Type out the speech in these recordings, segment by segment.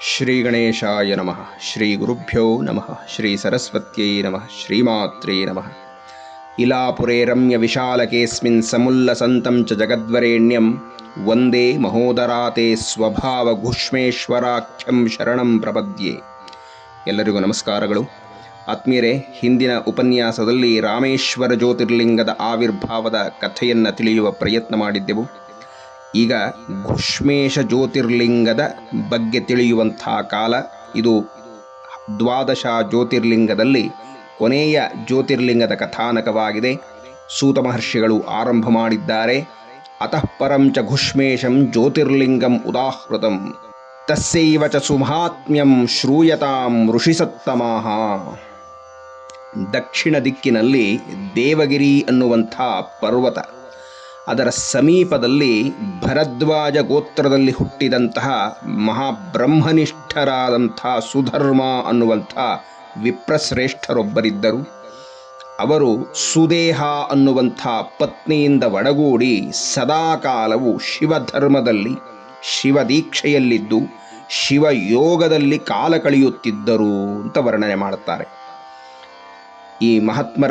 ಶ್ರೀ ಗಣೇಶಾಯ ನಮಃ ಶ್ರೀ ಗುರುಭ್ಯೋ ನಮಃ ಶ್ರೀ ಸರಸ್ವತ್ಯೈ ನಮಃ ಶ್ರೀಮಾತ್ರೇ ನಮಃ ಇಲಾಪುರೇ ರಮ್ಯ ವಿಶಾಲಕೇಸ್ಮಿನ್ ಸಮುಲ್ಲಸಂತಂ ಚ ಜಗದ್ವರೇಣ್ಯಂ ವಂದೇ ಮಹೋದರಾತೆ ಸ್ವಭಾವ ಘುಷ್ಮೇಶ್ವರಾಖ್ಯಂ ಶರಣಂ ಪ್ರಪದ್ಯೆ ಎಲ್ಲರಿಗೂ ನಮಸ್ಕಾರಗಳು. ಆತ್ಮೀಯರೇ, ಹಿಂದಿನ ಉಪನ್ಯಾಸದಲ್ಲಿ ರಾಮೇಶ್ವರ ಜ್ಯೋತಿರ್ಲಿಂಗದ ಆವಿರ್ಭಾವದ ಕಥೆಯನ್ನು ತಿಳಿಯುವ ಪ್ರಯತ್ನ ಮಾಡಿದ್ದೆವು. ಈಗ ಘುಷ್ಮೇಶ ಜ್ಯೋತಿರ್ಲಿಂಗದ ಬಗ್ಗೆ ತಿಳಿಯುವಂಥ ಕಾಲ ಇದು ದ್ವಾದಶ ಜ್ಯೋತಿರ್ಲಿಂಗದಲ್ಲಿ ಕೊನೆಯ ಜ್ಯೋತಿರ್ಲಿಂಗದ ಕಥಾನಕವಾಗಿದೆ. ಸೂತ ಮಹರ್ಷಿಗಳು ಆರಂಭ ಮಾಡಿದ್ದಾರೆ. ಅತಃ ಪರಂಚ ಘುಷ್ಮೇಶಂ ಜ್ಯೋತಿರ್ಲಿಂಗಂ ಉದಾಹೃತಂ. ತಸ್ಯೈವ ಚ ಸುಮಹಾತ್ಮ್ಯಂ ಶ್ರೂಯತಾಂ ಋಷಿಸತ್ತಮಾಹ. ದಕ್ಷಿಣ ದಿಕ್ಕಿನಲ್ಲಿ ದೇವಗಿರಿ ಅನ್ನುವಂಥ ಪರ್ವತ ಅದರ ಸಮೀಪದಲ್ಲಿ ಭರದ್ವಾಜ ಗೋತ್ರದಲ್ಲಿ ಹುಟ್ಟಿದಂತಹ ಮಹಾಬ್ರಹ್ಮನಿಷ್ಠರಾದಂಥ ಸುಧರ್ಮ ಅನ್ನುವಂಥ ವಿಪ್ರಶ್ರೇಷ್ಠರೊಬ್ಬರಿದ್ದರು. ಅವರು ಸುದೇಹ ಅನ್ನುವಂಥ ಪತ್ನಿಯಿಂದ ಒಡಗೂಡಿ ಸದಾಕಾಲವು ಶಿವಧರ್ಮದಲ್ಲಿ, ಶಿವದೀಕ್ಷೆಯಲ್ಲಿದ್ದು ಶಿವಯೋಗದಲ್ಲಿ ಕಾಲ ಕಳೆಯುತ್ತಿದ್ದರು ಅಂತ ವರ್ಣನೆ ಮಾಡುತ್ತಾರೆ. ಈ ಮಹಾತ್ಮರ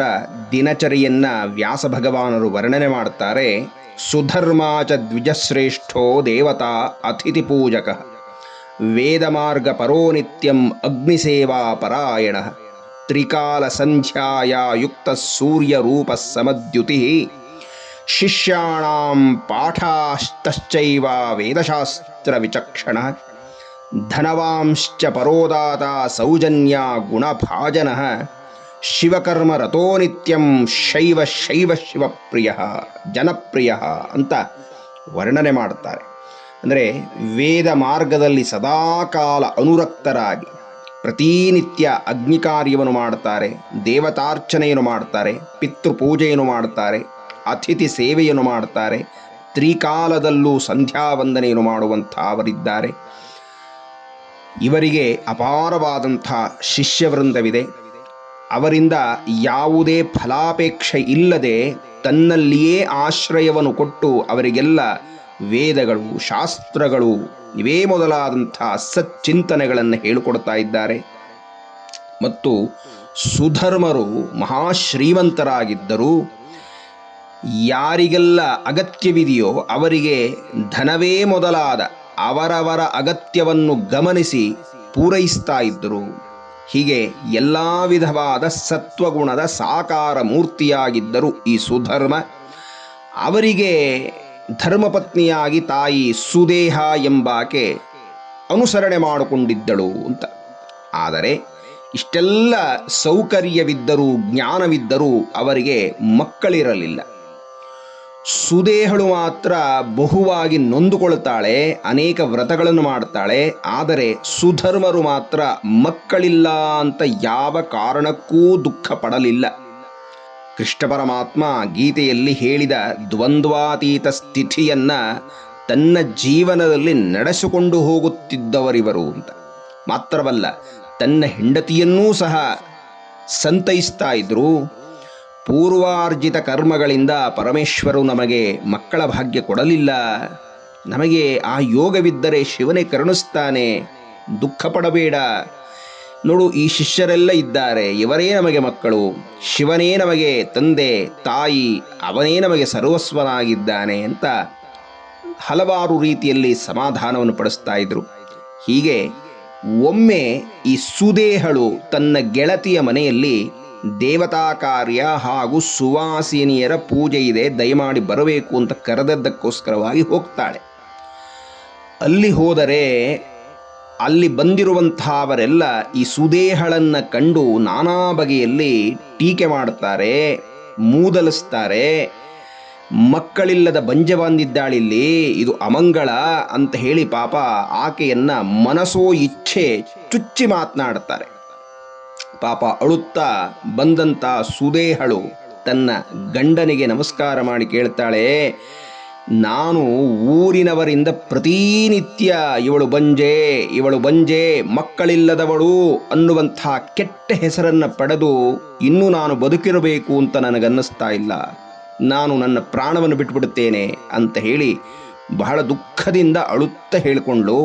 ದಿನಚರಿಯನ್ನ ವ್ಯಾಸ ಭಗವಾನರು ವರ್ಣನೆ ಮಾಡುತ್ತಾರೆ. ಸುಧರ್ಮಾಚ ದ್ವಿಜಶ್ರೇಷ್ಠೋ ದೇವತಾ ಅತಿಥಿ ಪೂಜಕ. ವೇದಮಾರ್ಗ ಪರೋ ನಿತ್ಯಂ ಅಗ್ನಿಸೇವಾ ಪರಾಯಣ. ತ್ರಿಕಾಲ ಸಂಧ್ಯಾಯ ಯುಕ್ತ ಸೂರ್ಯ ರೂಪ ಸಮದ್ಯುತಿ. ಶಿಷ್ಯಾಣಾಂ ಪಾಠಾಸ್ತಶ್ಚೈವ ವೇದಶಾಸ್ತ್ರ ವಿಚಕ್ಷಣ. ಧನವಾಂಶ್ಚ ಪರೋದಾತ ಸೌಜನ್ಯ ಗುಣಭಾಜನ. ಶಿವಕರ್ಮ ರಥೋ ನಿತ್ಯಂ ಶೈವ ಶೈವ ಶಿವಪ್ರಿಯ, ಜನಪ್ರಿಯ ಅಂತ ವರ್ಣನೆ ಮಾಡ್ತಾರೆ. ಅಂದರೆ ವೇದ ಮಾರ್ಗದಲ್ಲಿ ಸದಾಕಾಲ ಅನುರಕ್ತರಾಗಿ ಪ್ರತಿನಿತ್ಯ ಅಗ್ನಿ ಕಾರ್ಯವನ್ನು ಮಾಡ್ತಾರೆ, ದೇವತಾರ್ಚನೆಯನ್ನು ಮಾಡ್ತಾರೆ, ಪಿತೃಪೂಜೆಯನ್ನು ಮಾಡ್ತಾರೆ, ಅತಿಥಿ ಸೇವೆಯನ್ನು ಮಾಡ್ತಾರೆ, ತ್ರಿಕಾಲದಲ್ಲೂ ಸಂಧ್ಯಾವಂದನೆಯನ್ನು ಮಾಡುವಂಥವರಿದ್ದಾರೆ. ಇವರಿಗೆ ಅಪಾರವಾದಂಥ ಶಿಷ್ಯವೃಂದವಿದೆ. ಅವರಿಂದ ಯಾವುದೇ ಫಲಾಪೇಕ್ಷೆ ಇಲ್ಲದೆ ತನ್ನಲ್ಲಿಯೇ ಆಶ್ರಯವನ್ನು ಕೊಟ್ಟು ಅವರಿಗೆಲ್ಲ ವೇದಗಳು, ಶಾಸ್ತ್ರಗಳು, ಇವೇ ಮೊದಲಾದಂಥ ಸಚ್ಚಿಂತನೆಗಳನ್ನು ಹೇಳಿಕೊಡ್ತಾ ಇದ್ದಾರೆ. ಮತ್ತು ಸುಧರ್ಮರು ಮಹಾಶ್ರೀಮಂತರಾಗಿದ್ದರು ಯಾರಿಗೆಲ್ಲ ಅಗತ್ಯವಿದೆಯೋ ಅವರಿಗೆ ಧನವೇ ಮೊದಲಾದ ಅವರವರ ಅಗತ್ಯವನ್ನು ಗಮನಿಸಿ ಪೂರೈಸ್ತಾ ಇದ್ದರು. ಹೀಗೆ ಎಲ್ಲ ವಿಧವಾದ ಸತ್ವಗುಣದ ಸಾಕಾರ ಮೂರ್ತಿಯಾಗಿದ್ದರು ಈ ಸುಧರ್ಮ. ಅವರಿಗೆ ಧರ್ಮಪತ್ನಿಯಾಗಿ ತಾಯಿ ಸುದೇಹ ಎಂಬಾಕೆ ಅನುಸರಣೆ ಮಾಡಿಕೊಂಡಿದ್ದಳು ಅಂತ. ಆದರೆ ಇಷ್ಟೆಲ್ಲ ಸೌಕರ್ಯವಿದ್ದರೂ ಜ್ಞಾನವಿದ್ದರೂ ಅವರಿಗೆ ಮಕ್ಕಳಿರಲಿಲ್ಲ. ಸುದೇಹಳು ಮಾತ್ರ ಬಹುವಾಗಿ ನೊಂದುಕೊಳ್ತಾಳೆ, ಅನೇಕ ವ್ರತಗಳನ್ನು ಮಾಡ್ತಾಳೆ, ಆದರೆ ಸುಧರ್ಮರು ಮಾತ್ರ ಮಕ್ಕಳಿಲ್ಲ ಅಂತ ಯಾವ ಕಾರಣಕ್ಕೂ ದುಃಖ ಪಡಲಿಲ್ಲ ಕೃಷ್ಣ ಪರಮಾತ್ಮ ಗೀತೆಯಲ್ಲಿ ಹೇಳಿದ ದ್ವಂದ್ವಾತೀತ ಸ್ಥಿತಿಯನ್ನ ತನ್ನ ಜೀವನದಲ್ಲಿ ನಡೆಸಿಕೊಂಡು ಹೋಗುತ್ತಿದ್ದವರಿವರು ಅಂತ. ಮಾತ್ರವಲ್ಲ, ತನ್ನ ಹೆಂಡತಿಯನ್ನೂ ಸಹ ಸಂತೈಸ್ತಾ ಇದ್ರು ಪೂರ್ವಾರ್ಜಿತ ಕರ್ಮಗಳಿಂದ ಪರಮೇಶ್ವರು ನಮಗೆ ಮಕ್ಕಳ ಭಾಗ್ಯ ಕೊಡಲಿಲ್ಲ. ನಮಗೆ ಆ ಯೋಗವಿದ್ದರೆ ಶಿವನೇ ಕರುಣಿಸ್ತಾನೆ. ದುಃಖ ಪಡಬೇಡ. ನೋಡು, ಈ ಶಿಷ್ಯರೆಲ್ಲ ಇದ್ದಾರೆ. ಇವರೇ ನಮಗೆ ಮಕ್ಕಳು. ಶಿವನೇ ನಮಗೆ ತಂದೆ, ತಾಯಿ, ಅವನೇ ನಮಗೆ ಸರ್ವಸ್ವನಾಗಿದ್ದಾನೆ ಅಂತ ಹಲವಾರು ರೀತಿಯಲ್ಲಿ ಸಮಾಧಾನವನ್ನು ಪಡಿಸ್ತಾ ಇದ್ರು. ಹೀಗೆ ಒಮ್ಮೆ ಈ ಸುದೇಹಳು ತನ್ನ ಗೆಳತಿಯ ಮನೆಯಲ್ಲಿ ದೇವತಾ ಕಾರ್ಯ ಹಾಗೂ ಸುವಾಸಿನಿಯರ ಪೂಜೆ ಇದೆ. ದಯಮಾಡಿ ಬರಬೇಕು ಅಂತ ಕರೆದದ್ದಕ್ಕೋಸ್ಕರವಾಗಿ ಹೋಗ್ತಾಳೆ. ಅಲ್ಲಿ ಹೋದರೆ ಅಲ್ಲಿ ಬಂದಿರುವಂತಹವರೆಲ್ಲ ಈ ಸುದೇಹಳನ್ನು ಕಂಡು ನಾನಾ ಬಗೆಯಲ್ಲಿ ಟೀಕೆ ಮಾಡುತ್ತಾರೆ ಮೂದಲಿಸ್ತಾರೆ. ಮಕ್ಕಳಿಲ್ಲದ ಬಂಜ ಬಂದಿದ್ದಾಳಿಲ್ಲಿ ಇದು ಅಮಂಗಳ ಅಂತ ಹೇಳಿ ಪಾಪ ಆಕೆಯನ್ನ ಮನಸೋ ಇಚ್ಛೆ ಚುಚ್ಚಿ ಮಾತನಾಡುತ್ತಾರೆ ಪಾಪ ಅಳುತ್ತಾ ಬಂದಂತ ಸುದೇಹಳು ತನ್ನ ಗಂಡನಿಗೆ ನಮಸ್ಕಾರ ಮಾಡಿ ಕೇಳ್ತಾಳೆ, ನಾನು ಊರಿನವರಿಂದ ಪ್ರತಿನಿತ್ಯ ಇವಳು ಬಂಜೆ ಇವಳು ಬಂಜೆ, ಮಕ್ಕಳಿಲ್ಲದವಳು ಅನ್ನುವಂಥ ಕೆಟ್ಟ ಹೆಸರನ್ನು ಪಡೆದು ಇನ್ನೂ ನಾನು ಬದುಕಿರಬೇಕು ಅಂತ ನನಗನ್ನಿಸ್ತಾ ಇಲ್ಲ. ನಾನು ನನ್ನ ಪ್ರಾಣವನ್ನು ಬಿಟ್ಬಿಡುತ್ತೇನೆ ಅಂತ ಹೇಳಿ ಬಹಳ ದುಃಖದಿಂದ ಅಳುತ್ತಾ ಹೇಳಿಕೊಂಡು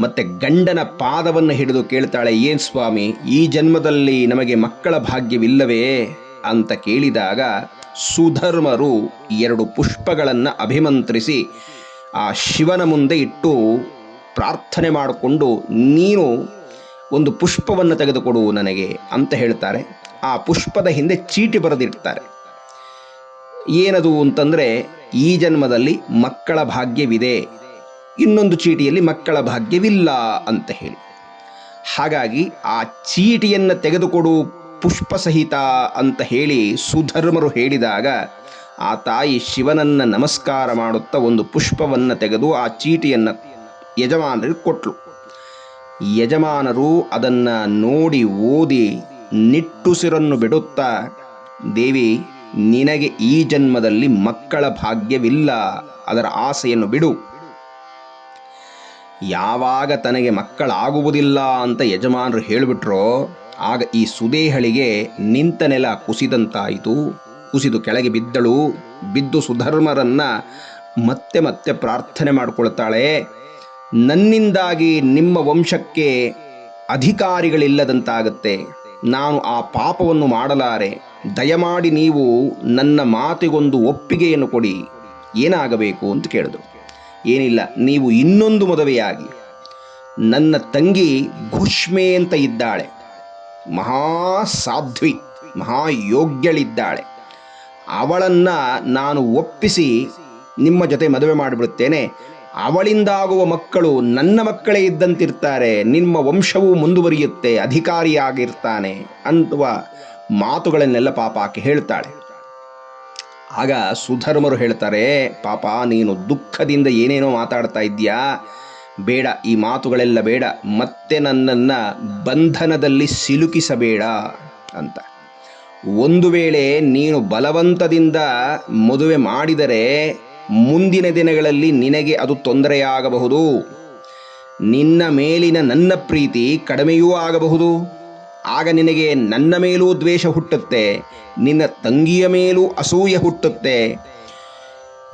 ಮತ್ತೆ ಗಂಡನ ಪಾದವನ್ನು ಹಿಡಿದು ಕೇಳ್ತಾಳೆ, ಏನ್ ಸ್ವಾಮಿ, ಈ ಜನ್ಮದಲ್ಲಿ ನಮಗೆ ಮಕ್ಕಳ ಭಾಗ್ಯವಿಲ್ಲವೇ? ಅಂತ ಕೇಳಿದಾಗ ಸುಧರ್ಮರು ಎರಡು ಪುಷ್ಪಗಳನ್ನು ಅಭಿಮಂತ್ರಿಸಿ ಆ ಶಿವನ ಮುಂದೆ ಇಟ್ಟು ಪ್ರಾರ್ಥನೆ ಮಾಡಿಕೊಂಡು, ನೀನು ಒಂದು ಪುಷ್ಪವನ್ನು ತೆಗೆದುಕೊಡು ನನಗೆ, ಅಂತ ಹೇಳ್ತಾರೆ. ಆ ಪುಷ್ಪದ ಹಿಂದೆ ಚೀಟಿ ಬರೆದಿರ್ತಾರೆ. ಏನದು ಅಂತಂದರೆ, ಈ ಜನ್ಮದಲ್ಲಿ ಮಕ್ಕಳ ಭಾಗ್ಯವಿದೆ ಇನ್ನೊಂದು ಚೀಟಿಯಲ್ಲಿ ಮಕ್ಕಳ ಭಾಗ್ಯವಿಲ್ಲ ಅಂತ ಹೇಳಿ. ಹಾಗಾಗಿ ಆ ಚೀಟಿಯನ್ನು ತೆಗೆದುಕೊಡು ಪುಷ್ಪ ಸಹಿತ ಅಂತ ಹೇಳಿ ಸುಧರ್ಮರು ಹೇಳಿದಾಗ ಆ ತಾಯಿ ಶಿವನನ್ನ ನಮಸ್ಕಾರ ಮಾಡುತ್ತಾ ಒಂದು ಪುಷ್ಪವನ್ನು ತೆಗೆದು ಆ ಚೀಟಿಯನ್ನು ಯಜಮಾನರಿಗೆ ಕೊಟ್ಲು. ಯಜಮಾನರು ಅದನ್ನು ನೋಡಿ ಓದಿ ನಿಟ್ಟುಸಿರನ್ನು ಬಿಡುತ್ತಾ, ದೇವಿ, ನಿನಗೆ ಈ ಜನ್ಮದಲ್ಲಿ ಮಕ್ಕಳ ಭಾಗ್ಯವಿಲ್ಲ, ಅದರ ಆಸೆಯನ್ನು ಬಿಡು. ಯಾವಾಗ ತನಗೆ ಮಕ್ಕಳಾಗುವುದಿಲ್ಲ ಅಂತ ಯಜಮಾನರು ಹೇಳಿಬಿಟ್ರೋ, ಆಗ ಈ ಸುದೇಹಳಿಗೆ ನಿಂತ ನೆಲ ಕುಸಿದಂತಾಯಿತು. ಕುಸಿದು ಕೆಳಗೆ ಬಿದ್ದಳು, ಬಿದ್ದು ಸುಧರ್ಮರನ್ನ ಮತ್ತೆ ಮತ್ತೆ ಪ್ರಾರ್ಥನೆ ಮಾಡಿಕೊಳ್ತಾಳೆ. ನನ್ನಿಂದಾಗಿ ನಿಮ್ಮ ವಂಶಕ್ಕೆ ಅಧಿಕಾರಿಗಳಿಲ್ಲದಂತಾಗತ್ತೆ. ನಾನು ಆ ಪಾಪವನ್ನು ಮಾಡಲಾರೆ. ದಯಮಾಡಿ ನೀವು ನನ್ನ ಮಾತಿಗೊಂದು ಒಪ್ಪಿಗೆಯನ್ನು ಕೊಡಿ. ಏನಾಗಬೇಕು ಅಂತ ಕೇಳಿದ್ರು. ಏನಿಲ್ಲ, ನೀವು ಇನ್ನೊಂದು ಮದುವೆಯಾಗಿ. ನನ್ನ ತಂಗಿ ಘುಷ್ಮೆ ಅಂತ ಇದ್ದಾಳೆ. ಮಹಾ ಸಾಧ್ವಿ ಮಹಾಯೋಗ್ಯಳಿದ್ದಾಳೆ ಅವಳನ್ನ ನಾನು ಒಪ್ಪಿಸಿ ನಿಮ್ಮ ಜೊತೆ ಮದುವೆ ಮಾಡಿಬಿಡುತ್ತೇನೆ. ಅವಳಿಂದಾಗುವ ಮಕ್ಕಳು ನನ್ನ ಮಕ್ಕಳೇ ಇದ್ದಂತಿರ್ತಾರೆ. ನಿಮ್ಮ ವಂಶವೂ ಮುಂದುವರಿಯುತ್ತೆ, ಅಧಿಕಾರಿಯಾಗಿರ್ತಾನೆ ಅನ್ನುವ ಮಾತುಗಳನ್ನೆಲ್ಲ ಪಾಪ ಆಕೆ ಹೇಳ್ತಾಳೆ. ಆಗ ಸುಧರ್ಮರು ಹೇಳ್ತಾರೆ, ಪಾಪ, ನೀನು ದುಃಖದಿಂದ ಏನೇನೋ ಮಾತಾಡ್ತಾ ಇದ್ದೀಯಾ? ಬೇಡ, ಈ ಮಾತುಗಳೆಲ್ಲ ಬೇಡ. ಮತ್ತೆ ನನ್ನನ್ನು ಬಂಧನದಲ್ಲಿ ಸಿಲುಕಿಸಬೇಡ ಅಂತ. ಒಂದು ವೇಳೆ ನೀನು ಬಲವಂತದಿಂದ ಮದುವೆ ಮಾಡಿದರೆ, ಮುಂದಿನ ದಿನಗಳಲ್ಲಿ ನಿನಗೆ ಅದು ತೊಂದರೆಯಾಗಬಹುದು. ನಿನ್ನ ಮೇಲಿನ ನನ್ನ ಪ್ರೀತಿ ಕಡಿಮೆಯೂ ಆಗಬಹುದು. ಆಗ ನಿನಗೆ ನನ್ನ ಮೇಲೂ ದ್ವೇಷ ಹುಟ್ಟುತ್ತೆ, ನಿನ್ನ ತಂಗಿಯ ಮೇಲೂ ಅಸೂಯೆ ಹುಟ್ಟುತ್ತೆ.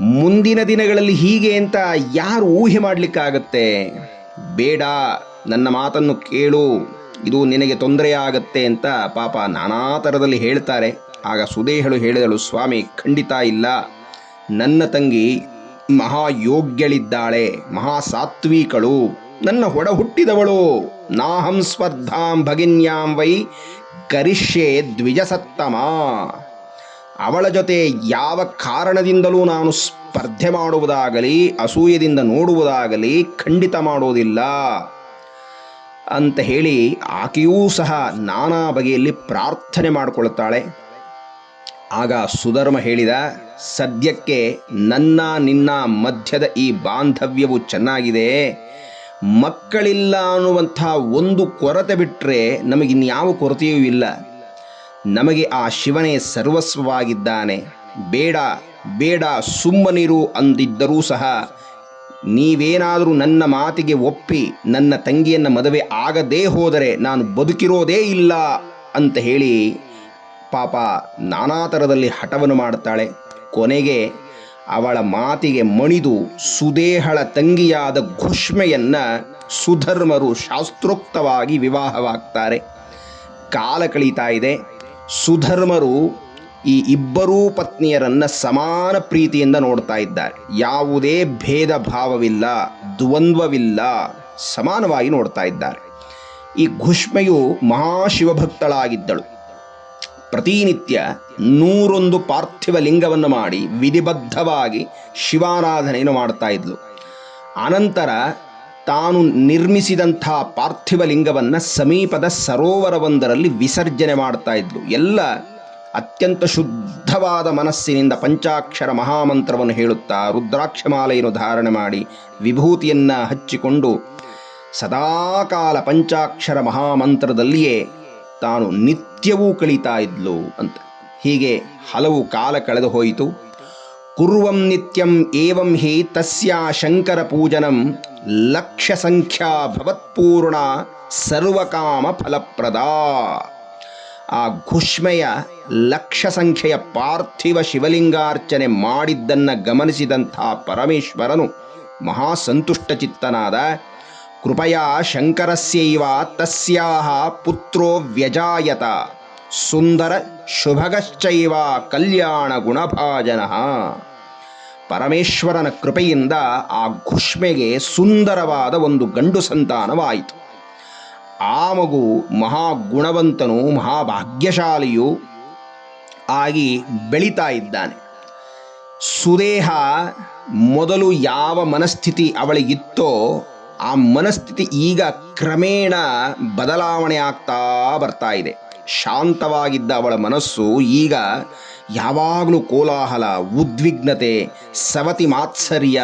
ಮುಂದಿನ ದಿನಗಳಲ್ಲಿ ಹೀಗೆ ಅಂತ ಯಾರು ಊಹೆ ಮಾಡಲಿಕ್ಕಾಗತ್ತೆ? ಬೇಡ, ನನ್ನ ಮಾತನ್ನು ಕೇಳು, ಇದು ನಿನಗೆ ತೊಂದರೆಯಾಗತ್ತೆ ಅಂತ ಪಾಪ ನಾನಾ ಥರದಲ್ಲಿ ಹೇಳ್ತಾರೆ. ಆಗ ಸುದೇಹಳು ಹೇಳಿದಳು, ಸ್ವಾಮಿ, ಖಂಡಿತ ಇಲ್ಲ. ನನ್ನ ತಂಗಿ ಮಹಾಯೋಗ್ಯಳಿದ್ದಾಳೆ, ಮಹಾಸಾತ್ವಿಕಳು, ನನ್ನ ಹೊಡ ಹುಟ್ಟಿದವಳು. ನಾಹಂ ಸ್ಪರ್ಧಾಂ ಭಗಿನ್ಯಾಂ ವೈ ಕರಿಷ್ಯೆ ದ್ವಿಜಸತ್ತಮ. ಅವಳ ಜೊತೆ ಯಾವ ಕಾರಣದಿಂದಲೂ ನಾನು ಸ್ಪರ್ಧೆ ಮಾಡುವುದಾಗಲಿ ಅಸೂಯದಿಂದ ನೋಡುವುದಾಗಲಿ ಖಂಡಿತ ಮಾಡೋದಿಲ್ಲ. ಅಂತ ಹೇಳಿ ಆಕೆಯೂ ಸಹ ನಾನಾ ಬಗೆಯಲ್ಲಿ ಪ್ರಾರ್ಥನೆ ಮಾಡಿಕೊಳ್ಳುತ್ತಾಳೆ ಆಗ ಸುಧರ್ಮ ಹೇಳಿದ, ಸದ್ಯಕ್ಕೆ ನನ್ನ ನಿನ್ನ ಮಧ್ಯದ ಈ ಬಾಂಧವ್ಯವು ಚೆನ್ನಾಗಿದೆ. ಮಕ್ಕಳಿಲ್ಲ ಅನ್ನುವಂಥ ಒಂದು ಕೊರತೆ ಬಿಟ್ಟರೆ ನಮಗಿನ್ಯಾವ ಕೊರತೆಯೂ ಇಲ್ಲ. ನಮಗೆ ಆ ಶಿವನೇ ಸರ್ವಸ್ವವಾಗಿದ್ದಾನೆ. ಬೇಡ ಬೇಡ, ಸುಮ್ಮನಿರು ಅಂದಿದ್ದರೂ ಸಹ ನೀವೇನಾದರೂ ನನ್ನ ಮಾತಿಗೆ ಒಪ್ಪಿ ನನ್ನ ತಂಗಿಯನ್ನು ಮದುವೆ ಆಗದೇ ಹೋದರೆ ನಾನು ಬದುಕಿರೋದೇ ಇಲ್ಲ ಅಂತ ಹೇಳಿ ಪಾಪ ನಾನಾ ಥರದಲ್ಲಿ ಹಠವನ್ನು ಮಾಡ್ತಾಳೆ. ಕೊನೆಗೆ ಅವಳ ಮಾತಿಗೆ ಮಣಿದು ಸುದೇಹಳ ತಂಗಿಯಾದ ಘುಷ್ಮೆಯನ್ನ ಸುಧರ್ಮರು ಶಾಸ್ತ್ರೋಕ್ತವಾಗಿ ವಿವಾಹವಾಗ್ತಾರೆ. ಕಾಲ ಕಳೀತಾ ಇದೆ. ಸುಧರ್ಮರು ಈ ಇಬ್ಬರೂ ಪತ್ನಿಯರನ್ನ ಸಮಾನ ಪ್ರೀತಿಯಿಂದ ನೋಡ್ತಾ ಇದ್ದಾರೆ. ಯಾವುದೇ ಭೇದ ಭಾವವಿಲ್ಲ, ದ್ವಂದ್ವವಿಲ್ಲ, ಸಮಾನವಾಗಿ ನೋಡ್ತಾ ಇದ್ದಾರೆ. ಈ ಘುಷ್ಮೆಯು ಮಹಾಶಿವಭಕ್ತಳಾಗಿದ್ದಳು. ಪ್ರತಿನಿತ್ಯ ನೂರೊಂದು ಪಾರ್ಥಿವ ಲಿಂಗವನ್ನು ಮಾಡಿ ವಿಧಿಬದ್ಧವಾಗಿ ಶಿವಾರಾಧನೆಯನ್ನು ಮಾಡ್ತಾ ಇದ್ಲು. ಅನಂತರ ತಾನು ನಿರ್ಮಿಸಿದಂಥ ಪಾರ್ಥಿವ ಲಿಂಗವನ್ನು ಸಮೀಪದ ಸರೋವರವೊಂದರಲ್ಲಿ ವಿಸರ್ಜನೆ ಮಾಡ್ತಾ ಇದ್ಲು. ಎಲ್ಲ ಅತ್ಯಂತ ಶುದ್ಧವಾದ ಮನಸ್ಸಿನಿಂದ ಪಂಚಾಕ್ಷರ ಮಹಾಮಂತ್ರವನ್ನು ಹೇಳುತ್ತಾ ರುದ್ರಾಕ್ಷಮಾಲೆಯನ್ನು ಧಾರಣೆ ಮಾಡಿ ವಿಭೂತಿಯನ್ನು ಹಚ್ಚಿಕೊಂಡು ಸದಾಕಾಲ ಪಂಚಾಕ್ಷರ ಮಹಾಮಂತ್ರದಲ್ಲಿಯೇ ತಾನು ನಿತ್ಯವೂ ಕಳೀತಾ ಇದ್ಲು ಅಂತ. ಹೀಗೆ ಹಲವು ಕಾಲ ಕಳೆದು ಹೋಯಿತು. ಕುರುವಂ ನಿತ್ಯಂ ಏವಂ ಹಿ ತಸ್ಯ ಶಂಕರ ಪೂಜನಂ ಲಕ್ಷ ಸಂಖ್ಯಾ ಭವತ್ಪೂರ್ಣ ಸರ್ವಕಾಮ ಫಲಪ್ರದ. ಆ ಘುಷ್ಮೆಯ ಲಕ್ಷ ಸಂಖ್ಯೆಯ ಪಾರ್ಥಿವ ಶಿವಲಿಂಗಾರ್ಚನೆ ಮಾಡಿದ್ದನ್ನು ಗಮನಿಸಿದಂಥ ಪರಮೇಶ್ವರನು ಮಹಾಸಂತುಷ್ಟ ಚಿತ್ತನಾದ ಕೃಪಯಾ ಶಂಕರಸ್ಯೈವ ತಸ್ಯಾಹ ಪುತ್ರೋ ವ್ಯಜಾಯತ. ಸುಂದರ ಶುಭಗಶ್ಚೈವ ಕಲ್ಯಾಣ ಗುಣಭಾಜನ. ಪರಮೇಶ್ವರನ ಕೃಪೆಯಿಂದ ಆ ಘುಷ್ಮೆಗೆ ಸುಂದರವಾದ ಒಂದು ಗಂಡು ಸಂತಾನವಾಯಿತು. ಆ ಮಗು ಮಹಾಗುಣವಂತನು ಮಹಾಭಾಗ್ಯಶಾಲಿಯು ಆಗಿ ಬೆಳೀತಾ ಇದ್ದಾನೆ. ಸುದೇಹ ಮೊದಲು ಯಾವ ಮನಸ್ಥಿತಿ ಅವಳಿಗಿತ್ತೋ ಆ ಮನಸ್ಥಿತಿ ಈಗ ಕ್ರಮೇಣ ಬದಲಾವಣೆ ಆಗ್ತಾ ಬರ್ತಾ ಇದೆ. ಶಾಂತವಾಗಿದ್ದ ಅವಳ ಮನಸ್ಸು ಈಗ ಯಾವಾಗಲೂ ಕೋಲಾಹಲ, ಉದ್ವಿಗ್ನತೆ, ಸವತಿ ಮಾತ್ಸರ್ಯ,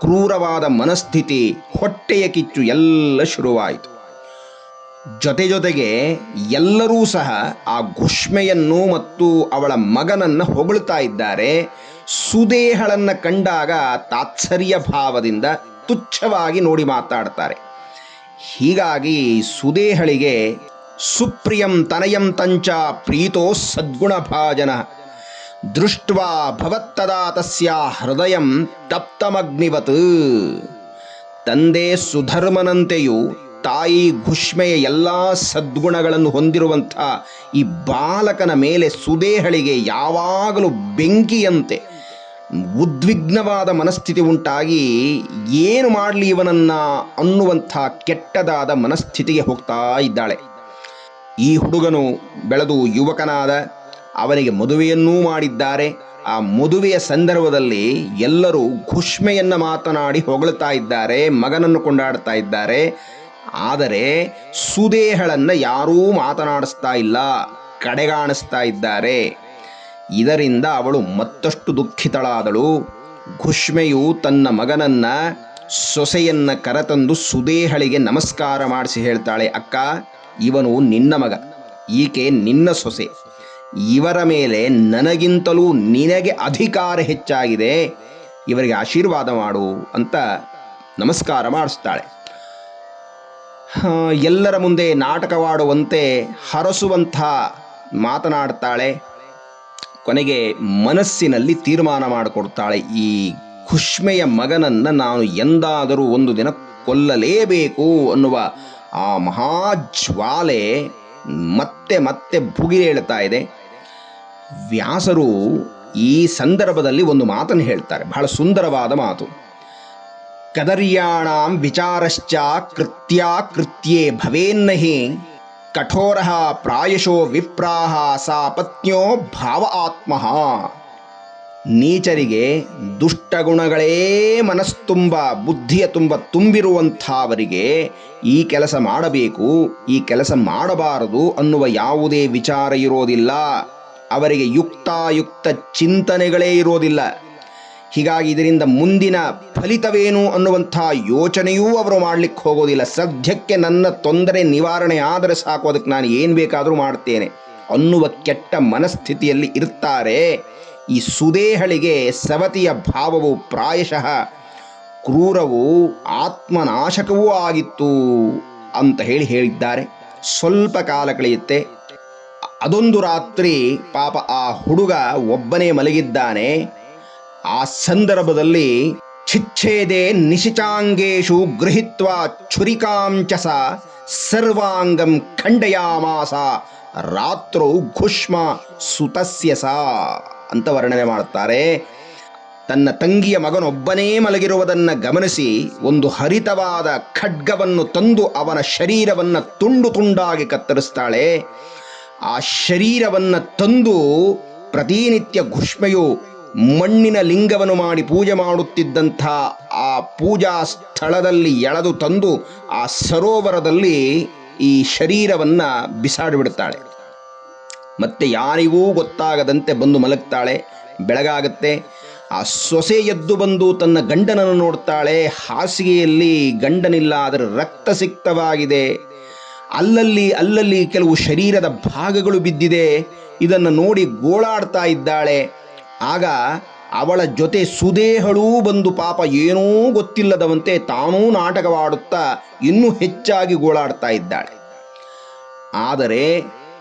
ಕ್ರೂರವಾದ ಮನಸ್ಥಿತಿ, ಹೊಟ್ಟೆಯ ಕಿಚ್ಚು ಎಲ್ಲ ಶುರುವಾಯಿತು. ಜೊತೆ ಜೊತೆಗೆ ಎಲ್ಲರೂ ಸಹ ಆ ಘುಷ್ಮೆಯನ್ನು ಮತ್ತು ಅವಳ ಮಗನನ್ನು ಹೊಗಳ್ತಾ ಇದ್ದಾರೆ. ಸುದೇಹಳನ್ನು ಕಂಡಾಗ ತಾತ್ಸರ್ಯ ಭಾವದಿಂದ ತುಚ್ಛವಾಗಿ ನೋಡಿ ಮಾತಾಡ್ತಾರೆ. ಹೀಗಾಗಿ ಸುದೇಹಳಿಗೆ ಸುಪ್ರಿಯಂ ತನಯಂ ತಂಚ ಪ್ರೀತೋ ಸದ್ಗುಣ ಭಾಜನ ದೃಷ್ಟ್ವಾ ಭವತ್ತದಾ ತಸ್ಯ ಹೃದಯಂ ತಪ್ತಮಗ್ನಿವತ್. ತಂದೆ ಸುಧರ್ಮನಂತೆಯೂ ತಾಯಿ ಘುಷ್ಮೆಯ ಎಲ್ಲ ಸದ್ಗುಣಗಳನ್ನು ಹೊಂದಿರುವಂಥ ಈ ಬಾಲಕನ ಮೇಲೆ ಸುದೇಹಳಿಗೆ ಯಾವಾಗಲೂ ಬೆಂಕಿಯಂತೆ ಉದ್ವಿಗ್ನವಾದ ಮನಸ್ಥಿತಿ ಉಂಟಾಗಿ ಏನು ಮಾಡಲಿ ಇವನನ್ನ ಅನ್ನುವಂಥ ಕೆಟ್ಟದಾದ ಮನಸ್ಥಿತಿಗೆ ಹೋಗ್ತಾ ಇದ್ದಾಳೆ. ಈ ಹುಡುಗನು ಬೆಳೆದು ಯುವಕನಾದ ಅವನಿಗೆ ಮದುವೆಯನ್ನೂ ಮಾಡಿದ್ದಾರೆ. ಆ ಮದುವೆಯ ಸಂದರ್ಭದಲ್ಲಿ ಎಲ್ಲರೂ ಘುಷ್ಮೆಯನ್ನು ಮಾತನಾಡಿ ಹೊಗಳ್ತಾ ಇದ್ದಾರೆ, ಮಗನನ್ನು ಕೊಂಡಾಡ್ತಾ ಇದ್ದಾರೆ. ಆದರೆ ಸುದೇಹಳನ್ನು ಯಾರೂ ಮಾತನಾಡಿಸ್ತಾ ಇಲ್ಲ, ಕಡೆಗಾಣಿಸ್ತಾ ಇದ್ದಾರೆ. ಇದರಿಂದ ಅವಳು ಮತ್ತಷ್ಟು ದುಃಖಿತಳಾದಳು. ಘುಷ್ಮೆಯು ತನ್ನ ಮಗನನ್ನ ಸೊಸೆಯನ್ನ ಕರೆತಂದು ಸುದೇಹಳಿಗೆ ನಮಸ್ಕಾರ ಮಾಡಿಸಿ ಹೇಳ್ತಾಳೆ, ಅಕ್ಕ ಇವನು ನಿನ್ನ ಮಗ, ಈಕೆ ನಿನ್ನ ಸೊಸೆ. ಇವರ ಮೇಲೆ ನನಗಿಂತಲೂ ನಿನಗೆ ಅಧಿಕಾರ ಹೆಚ್ಚಾಗಿದೆ. ಇವರಿಗೆ ಆಶೀರ್ವಾದ ಮಾಡು ಅಂತ ನಮಸ್ಕಾರ ಮಾಡಿಸ್ತಾಳೆ. ಎಲ್ಲರ ಮುಂದೆ ನಾಟಕವಾಡುವಂತೆ ಹರಸುವಂಥ ಮಾತನಾಡ್ತಾಳೆ. ಕೊನೆಗೆ ಮನಸ್ಸಿನಲ್ಲಿ ತೀರ್ಮಾನ ಮಾಡಿಕೊಡ್ತಾಳೆ. ಈ ಖುಷ್ಮೆಯ ಮಗನನ್ನು ನಾನು ಎಂದಾದರೂ ಒಂದು ದಿನ ಕೊಲ್ಲಲೇಬೇಕು ಅನ್ನುವ ಆ ಮಹಾಜ್ವಾಲೆ ಮತ್ತೆ ಮತ್ತೆ ಭುಗಿಲೇಳ್ತಾ ಇದೆ. ವ್ಯಾಸರು ಈ ಸಂದರ್ಭದಲ್ಲಿ ಒಂದು ಮಾತನ್ನು ಹೇಳ್ತಾರೆ. ಬಹಳ ಸುಂದರವಾದ ಮಾತು. ಕದರ್ಯಾಣ ವಿಚಾರಶ್ಚ ಕೃತ್ಯಾ ಕೃತ್ಯೇ ಭವೇನ್ನಹಿ ಕಠೋರ ಪ್ರಾಯಶೋ ವಿಪ್ರಾಹ ಸಾ ಪತ್ನ್ಯೋ ಭಾವ ಆತ್ಮ. ನೀಚರಿಗೆ ದುಷ್ಟಗುಣಗಳೇ ಮನಸ್ತುಂಬ, ಬುದ್ಧಿಯ ತುಂಬ ತುಂಬಿರುವಂಥವರಿಗೆ ಈ ಕೆಲಸ ಮಾಡಬೇಕು, ಈ ಕೆಲಸ ಮಾಡಬಾರದು ಅನ್ನುವ ಯಾವುದೇ ವಿಚಾರ ಇರೋದಿಲ್ಲ. ಅವರಿಗೆ ಯುಕ್ತಾಯುಕ್ತ ಚಿಂತನೆಗಳೇ ಇರೋದಿಲ್ಲ. ಹೀಗಾಗಿ ಇದರಿಂದ ಮುಂದಿನ ಫಲಿತವೇನು ಅನ್ನುವಂಥ ಯೋಚನೆಯೂ ಅವರು ಮಾಡಲಿಕ್ಕೆ ಹೋಗೋದಿಲ್ಲ. ಸದ್ಯಕ್ಕೆ ನನ್ನ ತೊಂದರೆ ನಿವಾರಣೆ ಆದರೆ ಸಾಕು, ಅದಕ್ಕೆ ನಾನು ಏನು ಬೇಕಾದರೂ ಮಾಡ್ತೇನೆ ಅನ್ನುವ ಕೆಟ್ಟ ಮನಸ್ಥಿತಿಯಲ್ಲಿ ಇರ್ತಾರೆ. ಈ ಸುದೇಹಳಿಗೆ ಸವತಿಯ ಭಾವವು ಪ್ರಾಯಶಃ ಕ್ರೂರವೂ ಆತ್ಮನಾಶಕವೂ ಆಗಿತ್ತು ಅಂತ ಹೇಳಿ ಹೇಳಿದ್ದಾರೆ. ಸ್ವಲ್ಪ ಕಾಲ ಕಳೆಯುತ್ತೆ. ಅದೊಂದು ರಾತ್ರಿ ಪಾಪ ಆ ಹುಡುಗ ಒಬ್ಬನೇ ಮಲಗಿದ್ದಾನೆ. ಆ ಸಂದರ್ಭದಲ್ಲಿ ಛಿಚ್ಛೇದೆ ನಿಶಿಚಾಂಗೇಶು ಗೃಹಿತ್ವ ಛುರಿಕಾಂಚಸ ಸರ್ವಾಂಗಂ ಖಂಡಯಾಮಾಸ ರಾತ್ರೋ ಘುಷ್ಮ ಸುತಸ್ಯ ಅಂತ ವರ್ಣನೆ ಮಾಡುತ್ತಾರೆ. ತನ್ನ ತಂಗಿಯ ಮಗನೊಬ್ಬನೇ ಮಲಗಿರುವುದನ್ನು ಗಮನಿಸಿ ಒಂದು ಹರಿತವಾದ ಖಡ್ಗವನ್ನು ತಂದು ಅವನ ಶರೀರವನ್ನು ತುಂಡು ತುಂಡಾಗಿ ಕತ್ತರಿಸ್ತಾಳೆ. ಆ ಶರೀರವನ್ನು ತಂದು ಪ್ರತಿನಿತ್ಯ ಘುಷ್ಮೆಯು ಮಣ್ಣಿನ ಲಿಂಗವನ್ನು ಮಾಡಿ ಪೂಜೆ ಮಾಡುತ್ತಿದ್ದಂಥ ಆ ಪೂಜಾ ಸ್ಥಳದಲ್ಲಿ ಎಳೆದು ತಂದು ಆ ಸರೋವರದಲ್ಲಿ ಈ ಶರೀರವನ್ನು ಬಿಸಾಡಿಬಿಡುತ್ತಾಳೆ ಮತ್ತೆ ಯಾರಿಗೂ ಗೊತ್ತಾಗದಂತೆ ಬಂದು ಮಲಗ್ತಾಳೆ. ಬೆಳಗಾಗತ್ತೆ. ಆ ಸೊಸೆ ಎದ್ದು ಬಂದು ತನ್ನ ಗಂಡನನ್ನು ನೋಡ್ತಾಳೆ. ಹಾಸಿಗೆಯಲ್ಲಿ ಗಂಡನಿಲ್ಲ, ಆದರೆ ರಕ್ತ ಸಿಕ್ತವಾಗಿದೆ. ಅಲ್ಲಲ್ಲಿ ಅಲ್ಲಲ್ಲಿ ಕೆಲವು ಶರೀರದ ಭಾಗಗಳು ಬಿದ್ದಿದೆ. ಇದನ್ನು ನೋಡಿ ಗೋಳಾಡ್ತಾ ಇದ್ದಾಳೆ. ಆಗ ಅವಳ ಜೊತೆ ಸುದೇಹಳೂ ಬಂದು ಪಾಪ ಏನೂ ಗೊತ್ತಿಲ್ಲದವಂತೆ ತಾನೂ ನಾಟಕವಾಡುತ್ತಾ ಇನ್ನೂ ಹೆಚ್ಚಾಗಿ ಗೋಳಾಡ್ತಾ ಇದ್ದಾಳೆ. ಆದರೆ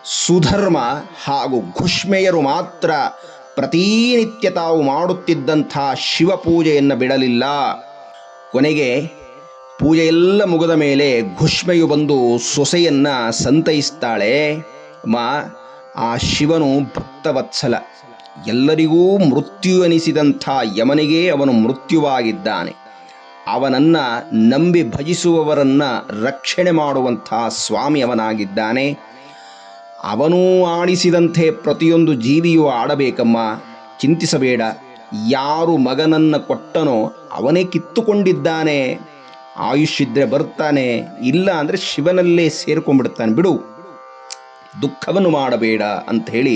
ಸುಧರ್ಮ ಹಾಗೂ ಘುಷ್ಮೆಯರು ಮಾತ್ರ ಪ್ರತಿನಿತ್ಯ ತಾವು ಮಾಡುತ್ತಿದ್ದಂಥ ಶಿವಪೂಜೆಯನ್ನು ಬಿಡಲಿಲ್ಲ. ಕೊನೆಗೆ ಪೂಜೆ ಎಲ್ಲ ಮುಗಿದ ಮೇಲೆ ಘುಷ್ಮೆಯು ಬಂದು ಸೊಸೆಯನ್ನು ಸಂತೈಸ್ತಾಳೆ. ಮಾ, ಆ ಶಿವನು ಭಕ್ತವತ್ಸಲ. ಎಲ್ಲರಿಗೂ ಮೃತ್ಯು ಎನಿಸಿದಂಥ ಯಮನಿಗೆ ಅವನು ಮೃತ್ಯುವಾಗಿದ್ದಾನೆ. ಅವನನ್ನ ನಂಬಿ ಭಜಿಸುವವರನ್ನ ರಕ್ಷಣೆ ಮಾಡುವಂಥ ಸ್ವಾಮಿ ಅವನಾಗಿದ್ದಾನೆ. ಅವನೂ ಆಡಿಸಿದಂತೆ ಪ್ರತಿಯೊಂದು ಜೀವಿಯೂ ಆಡಬೇಕಮ್ಮ. ಚಿಂತಿಸಬೇಡ. ಯಾರು ಮಗನನ್ನ ಕೊಟ್ಟನೋ ಅವನೇ ಕಿತ್ತುಕೊಂಡಿದ್ದಾನೆ. ಆಯುಷ್ಯಿದ್ರೆ ಬರ್ತಾನೆ, ಇಲ್ಲ ಅಂದರೆ ಶಿವನಲ್ಲೇ ಸೇರ್ಕೊಂಡ್ಬಿಡ್ತಾನೆ. ಬಿಡು. ದುಃಖವನ್ನು ಮಾಡಬೇಡ ಅಂತ ಹೇಳಿ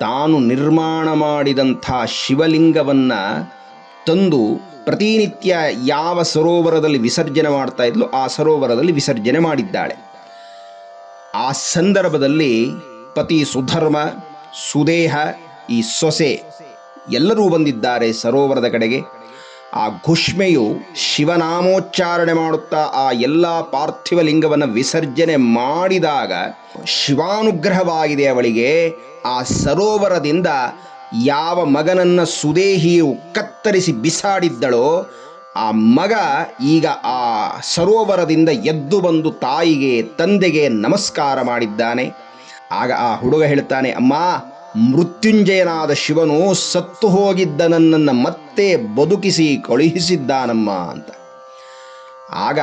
ತಾನು ನಿರ್ಮಾಣ ಮಾಡಿದಂಥ ಶಿವಲಿಂಗವನ್ನ ತಂದು ಪ್ರತಿನಿತ್ಯ ಯಾವ ಸರೋವರದಲ್ಲಿ ವಿಸರ್ಜನೆ ಮಾಡ್ತಾ ಇದ್ಲು ಆ ಸರೋವರದಲ್ಲಿ ವಿಸರ್ಜನೆ ಮಾಡಿದ್ದಾಳೆ. ಆ ಸಂದರ್ಭದಲ್ಲಿ ಪತಿ ಸುಧರ್ಮ, ಸುದೇಹ, ಈ ಸೊಸೆ ಎಲ್ಲರೂ ಬಂದಿದ್ದಾರೆ ಸರೋವರದ ಕಡೆಗೆ. ಆ ಘುಷ್ಮೆಯು ಶಿವನಾಮೋಚ್ಚಾರಣೆ ಮಾಡುತ್ತಾ ಆ ಎಲ್ಲ ಪಾರ್ಥಿವ ಲಿಂಗವನ್ನು ವಿಸರ್ಜನೆ ಮಾಡಿದಾಗ ಶಿವಾನುಗ್ರಹವಾಗಿದೆ ಅವಳಿಗೆ. ಆ ಸರೋವರದಿಂದ ಯಾವ ಮಗನನ್ನ ಸುದೇಹಿಯು ಕತ್ತರಿಸಿ ಬಿಸಾಡಿದ್ದಳೋ ಆ ಮಗ ಈಗ ಆ ಸರೋವರದಿಂದ ಎದ್ದು ಬಂದು ತಾಯಿಗೆ, ತಂದೆಗೆ ನಮಸ್ಕಾರ ಮಾಡಿದ್ದಾನೆ. ಆಗ ಆ ಹುಡುಗ ಹೇಳ್ತಾನೆ, ಅಮ್ಮ, ಮೃತ್ಯುಂಜಯನಾದ ಶಿವನು ಸತ್ತು ಹೋಗಿದ್ದ ನನ್ನನ್ನು ಮತ್ತೆ ಬದುಕಿಸಿ, ಕಳುಹಿಸಿದ್ದಾನಮ್ಮ ಅಂತ. ಆಗ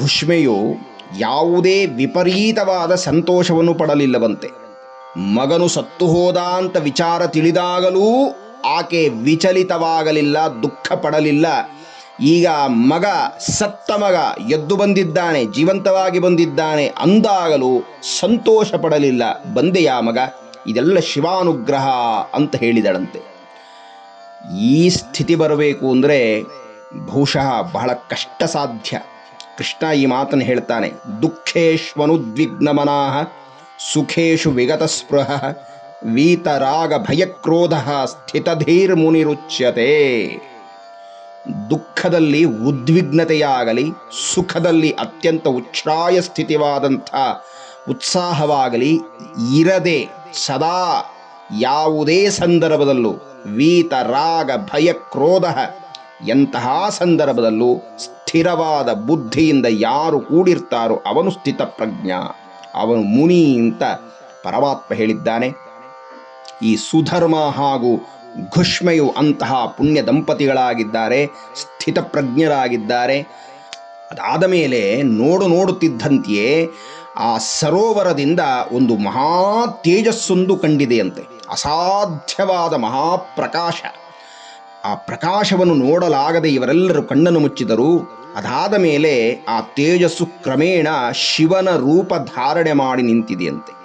ಘುಷ್ಮೆಯು ಯಾವುದೇ ವಿಪರೀತವಾದ ಸಂತೋಷವನ್ನು ಪಡಲಿಲ್ಲವಂತೆ. ಮಗನು ಸತ್ತು ಹೋದ ಅಂತ ವಿಚಾರ ತಿಳಿದಾಗಲೂ ಆಕೆ ವಿಚಲಿತವಾಗಲಿಲ್ಲ ದುಃಖ ಪಡಲಿಲ್ಲ ಈಗ ಮಗ ಸತ್ತ ಮಗ ಎದ್ದು ಬಂದಿದ್ದಾನೆ, ಜೀವಂತವಾಗಿ ಬಂದಿದ್ದಾನೆ ಅಂದಾಗಲೂ ಸಂತೋಷ ಪಡಲಿಲ್ಲ ಬಂದೆಯ ಮಗ? ಇದೆಲ್ಲ ಶಿವಾನುಗ್ರಹ ಅಂತ ಹೇಳಿದಳಂತೆ. ಈ ಸ್ಥಿತಿ ಬರಬೇಕು ಅಂದರೆ ಬಹುಶಃ ಬಹಳ ಕಷ್ಟ ಸಾಧ್ಯ ಕೃಷ್ಣ ಈ ಮಾತನ್ನು ಹೇಳ್ತಾನೆ ದುಃಖೇಶ್ವನುದ್ವಿಗ್ನಮನಾಹ ಸುಖೇಶು ವಿಗತ ಸ್ಪೃಹ ವೀತರಾಗ ಭಯಕ್ರೋಧ ಸ್ಥಿತಧೀರ್ಮುನಿರುಚ್ಯತೆ. ದುಃಖದಲ್ಲಿ ಉದ್ವಿಗ್ನತೆಯಾಗಲಿ, ಸುಖದಲ್ಲಿ ಅತ್ಯಂತ ಉಚ್ಛ್ರಾಯ ಸ್ಥಿತಿವಾದಂಥ ಉತ್ಸಾಹವಾಗಲಿ, ಇರದೆ ಸದಾ ಯಾವುದೇ ಸಂದರ್ಭದಲ್ಲೂ ವೀತ, ರಾಗ, ಭಯ, ಕ್ರೋಧ ಎಂತಹ ಸಂದರ್ಭದಲ್ಲೂ ಸ್ಥಿರವಾದ ಬುದ್ಧಿಯಿಂದ ಯಾರು ಕೂಡಿರ್ತಾರೋ ಅವನು ಸ್ಥಿತಪ್ರಜ್ಞ ಅವನು ಮುನಿ ಅಂತ ಪರಮಾತ್ಮ ಹೇಳಿದ್ದಾನೆ. ಈ ಸುಧರ್ಮ ಹಾಗೂ ಘುಷ್ಮೆಯು ಅಂತಹ ಪುಣ್ಯ ದಂಪತಿಗಳಾಗಿದ್ದಾರೆ, ಸ್ಥಿತಪ್ರಜ್ಞರಾಗಿದ್ದಾರೆ. ಅದಾದ ಮೇಲೆ ನೋಡು ನೋಡುತ್ತಿದ್ದಂತೆಯೇ ಆ ಸರೋವರದಿಂದ ಒಂದು ಮಹಾ ತೇಜಸ್ಸೊಂದು ಕಂಡಿದೆಯಂತೆ. ಅಸಾಧ್ಯವಾದ ಮಹಾಪ್ರಕಾಶ ಆ ಪ್ರಕಾಶವನ್ನು ನೋಡಲಾಗದೆ ಇವರೆಲ್ಲರೂ ಕಣ್ಣನ್ನು ಮುಚ್ಚಿದರು. ಅದಾದ ಮೇಲೆ ಆ ತೇಜಸ್ಸು ಕ್ರಮೇಣ ಶಿವನ ರೂಪ ಧಾರಣೆ ಮಾಡಿ ನಿಂತಿದೆಯಂತೆ.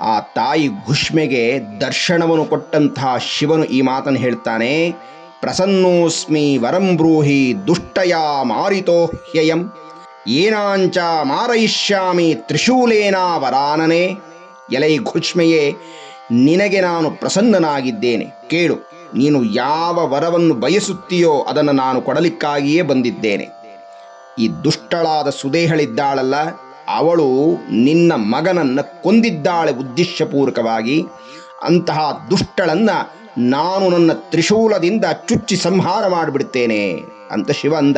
ಆ ತಾಯಿ ಘುಷ್ಮೆಗೆ ದರ್ಶನವನ್ನು ಕೊಟ್ಟಂತಹ ಶಿವನು ಈ ಮಾತನ್ನು ಹೇಳ್ತಾನೆ, ಪ್ರಸನ್ನೋಸ್ಮಿ ವರಂ ಬ್ರೂಹಿ ದುಷ್ಟಯ ಮಾರಿತೋ ಹ್ಯಯಂ, ಏನಾಂಚ ಮಾರಯಿಷ್ಯಾಮಿ ತ್ರಿಶೂಲೇನ ವರಾನನೆ, ಎಲೈ ಘುಷ್ಮೆಯೇ, ನಿನಗೆ ನಾನು ಪ್ರಸನ್ನನಾಗಿದ್ದೇನೆ, ಕೇಳು, ನೀನು ಯಾವ ವರವನ್ನು ಬಯಸುತ್ತೀಯೋ ಅದನ್ನು ನಾನು ಕೊಡಲಿಕ್ಕಾಗಿಯೇ ಬಂದಿದ್ದೇನೆ. ಈ ದುಷ್ಟಳಾದ ಸುದೇಹಳಿದ್ದಾಳಲ್ಲ ಅವಳು ನಿನ್ನ ಮಗನನ್ನು ಕೊಂದಿದ್ದಾಳೆ ಉದ್ದೇಶಪೂರ್ವಕವಾಗಿ. ಅಂತಹ ದುಷ್ಟಳನ್ನು ನಾನು ನನ್ನ ತ್ರಿಶೂಲದಿಂದ ಚುಚ್ಚಿ ಸಂಹಾರ ಮಾಡಿಬಿಡ್ತೇನೆ ಅಂತ ಶಿವ ಅಂದ.